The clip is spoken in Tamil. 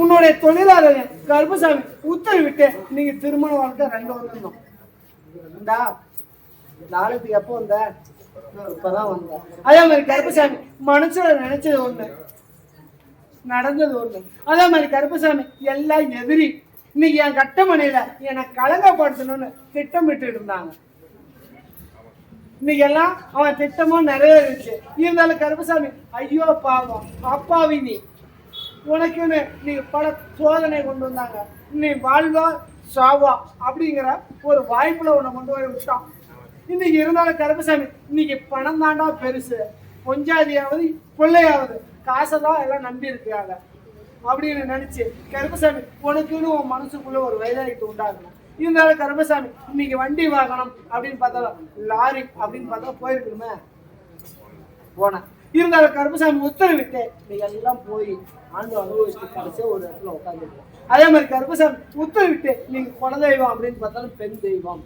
உன்னுடைய தொழிலாளர் கருப்பசாமி உத்தரவிட்டு நீங்க திருமண வாழ்க்கை ரெண்டு வந்துடணும் இந்தா நாளைக்கு எப்போ வந்த? இப்பதான் வந்த. அதே மாதிரி கருப்பசாமி மனசுல நினைச்சது ஒண்ணு. நடந்தது ஒண்ணு. அதே மாதிரி கருப்பசாமி எல்லாம் எதிரி. இன்னைக்கு என் கட்டமனையில என்னை கலங்கப்படுத்தணும்னு திட்டமிட்டு இருந்தாங்க. இன்னைக்கு எல்லாம் அவன் திட்டமும் நிறைவேறிச்சு. இருந்தாலும் கருப்பசாமி ஐயோ பாவம். அப்பாவி நீ. உனக்குன்னு நீ பல சோதனை கொண்டு வந்தாங்க. நீ வாழ்வா சாவா அப்படிங்கிற ஒரு வாய்ப்புல உன்னை கொண்டு போய் விட்டான் இன்னைக்கு இருந்தாலும் கருப்பசாமி இன்னைக்கு பணம் தாண்டா பெருசு. பொஞ்சாதியாவது பிள்ளையாவது காசை தான் எல்லாம் நம்பி இருக்காங்க அப்படின்னு நினைச்சு கருப்பசாமி உனக்குன்னு உன் மனசுக்குள்ள ஒரு வைராகிட்டு உண்டாகணும். இருந்தாலும் கருப்பசாமி இன்னைக்கு வண்டி வாங்கணும் அப்படின்னு பார்த்தாலும் லாரி அப்படின்னு பார்த்தா போயிருக்கணுமே போனேன். இருந்தாலும் கருப்பசாமி உத்தரவிட்டு நீங்கள் எல்லாம் போய் ஆண்டு அனுபவிச்சுட்டு கடைசியாக ஒரு இடத்துல உட்காந்துருக்கோம் அதே மாதிரி கருப்பசாமி உத்தரவிட்டு நீங்க குலதெய்வம் அப்படின்னு பார்த்தாலும் பெண் தெய்வம்.